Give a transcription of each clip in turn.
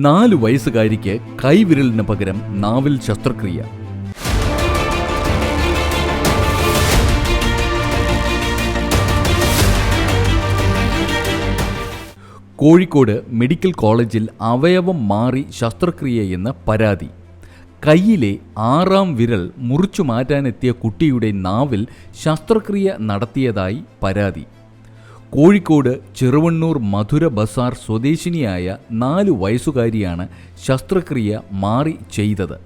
നാല് വയസ്സുകാരിക്ക് കൈവിരലിന് പകരം നാവിൽ ശസ്ത്രക്രിയ. കോഴിക്കോട് മെഡിക്കൽ കോളേജിൽ അവയവം മാറി ശസ്ത്രക്രിയയെന്ന് പരാതി. കയ്യിലെ ആറാം വിരൽ മുറിച്ചു മാറ്റാനെത്തിയ കുട്ടിയുടെ നാവിൽ ശസ്ത്രക്രിയ നടത്തിയതായി പരാതി. കോഴിക്കോട് ചെറുവണ്ണൂർ മധുര ബസാർ സ്വദേശിനിയായ നാലു വയസ്സുകാരിയാണ് ശസ്ത്രക്രിയ മാറി ചെയ്തത്.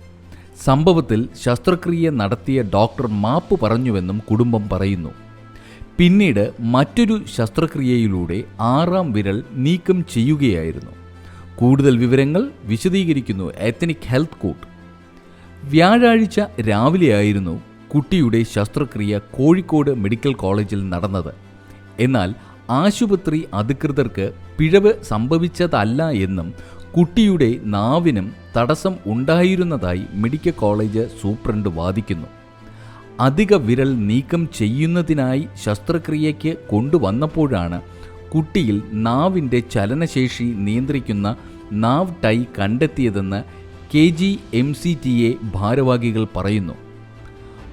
സംഭവത്തിൽ ശസ്ത്രക്രിയ നടത്തിയ ഡോക്ടർ മാപ്പ് പറഞ്ഞുവെന്നും കുടുംബം പറയുന്നു. പിന്നീട് മറ്റൊരു ശസ്ത്രക്രിയയിലൂടെ ആറാം വിരൽ നീക്കം ചെയ്യുകയായിരുന്നു. കൂടുതൽ വിവരങ്ങൾ വിശദീകരിക്കുന്നു എത്തനിക് ഹെൽത്ത് കോട്ട് വ്യാഴാഴ്ച രാവിലെയായിരുന്നു കുട്ടിയുടെ ശസ്ത്രക്രിയ കോഴിക്കോട് മെഡിക്കൽ കോളേജിൽ നടന്നത്. എന്നാൽ ആശുപത്രി അധികൃതർക്ക് പിഴവ് സംഭവിച്ചതല്ല എന്നും കുട്ടിയുടെ നാവിനും തടസ്സം ഉണ്ടായിരുന്നതായി മെഡിക്കൽ കോളേജ് സൂപ്രണ്ട് വാദിക്കുന്നു. അധിക വിരൽ നീക്കം ചെയ്യുന്നതിനായി ശസ്ത്രക്രിയയ്ക്ക് കൊണ്ടുവന്നപ്പോഴാണ് കുട്ടിയിൽ നാവിന്റെ ചലനശേഷി നിയന്ത്രിക്കുന്ന നാവ് tie കണ്ടെത്തിയതെന്ന് K G M C T A ഭാരവാഹികൾ പറയുന്നു.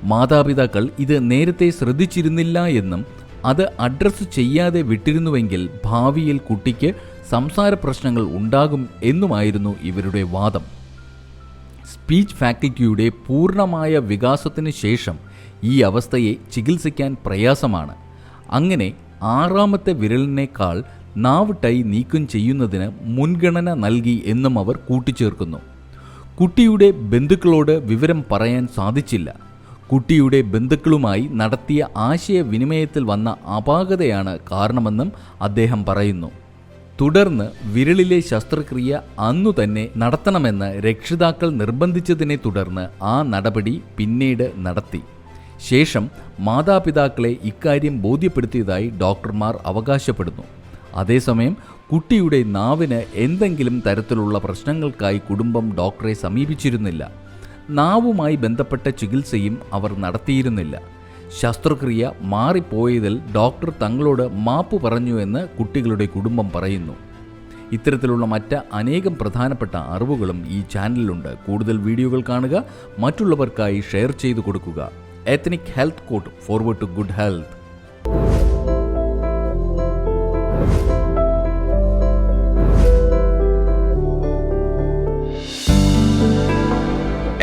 മാതാപിതാക്കൾ ഇത് നേരത്തെ ശ്രദ്ധിച്ചിരുന്നില്ല എന്നും അത് അഡ്രസ്സ് ചെയ്യാതെ വിട്ടിരുന്നുവെങ്കിൽ ഭാവിയിൽ കുട്ടിക്ക് സംസാര പ്രശ്നങ്ങൾ ഉണ്ടാകും എന്നുമായിരുന്നു ഇവരുടെ വാദം. സ്പീച്ച് ഫാക്കൽറ്റിയുടെ പൂർണമായ വികാസത്തിന് ശേഷം ഈ അവസ്ഥയെ ചികിത്സിക്കാൻ പ്രയാസമാണ്. അങ്ങനെ ആറാമത്തെ വിരലിനേക്കാൾ നാവ് ടൈ നീക്കം ചെയ്യുന്നതിന് മുൻഗണന നൽകി എന്നും അവർ കൂട്ടിച്ചേർക്കുന്നു. കുട്ടിയുടെ ബന്ധുക്കളോട് വിവരം പറയാൻ സാധിച്ചില്ല. കുട്ടിയുടെ ബന്ധുക്കളുമായി നടത്തിയ ആശയവിനിമയത്തിൽ വന്ന അപാകതയാണ് കാരണമെന്നും അദ്ദേഹം പറയുന്നു. തുടർന്ന് വിരളിലെ ശസ്ത്രക്രിയ അന്നു തന്നെ നടത്തണമെന്ന് രക്ഷിതാക്കൾ നിർബന്ധിച്ചതിനെ തുടർന്ന് ആ നടപടി പിന്നീട് നടത്തി. ശേഷം മാതാപിതാക്കളെ ഇക്കാര്യം ബോധ്യപ്പെടുത്തിയതായി ഡോക്ടർമാർ അവകാശപ്പെടുന്നു. അതേസമയം കുട്ടിയുടെ നാവിന് എന്തെങ്കിലും തരത്തിലുള്ള പ്രശ്നങ്ങൾക്കായി കുടുംബം ഡോക്ടറെ സമീപിച്ചിരുന്നില്ല. നാവുമായി ബന്ധപ്പെട്ട ചികിത്സയും അവർ നടത്തിയിരുന്നില്ല. ശസ്ത്രക്രിയ മാറിപ്പോയതിൽ ഡോക്ടർ തങ്ങളോട് മാപ്പ് പറഞ്ഞു എന്ന് കുട്ടികളുടെ കുടുംബം പറയുന്നു. ഇത്തരത്തിലുള്ള മറ്റ് അനേകം പ്രധാനപ്പെട്ട അറിവുകളും ഈ ചാനലിലുണ്ട്. കൂടുതൽ വീഡിയോകൾ കാണുക മറ്റുള്ളവർക്കായി ഷെയർ ചെയ്തു കൊടുക്കുക. Ethnic Health Code forward to good health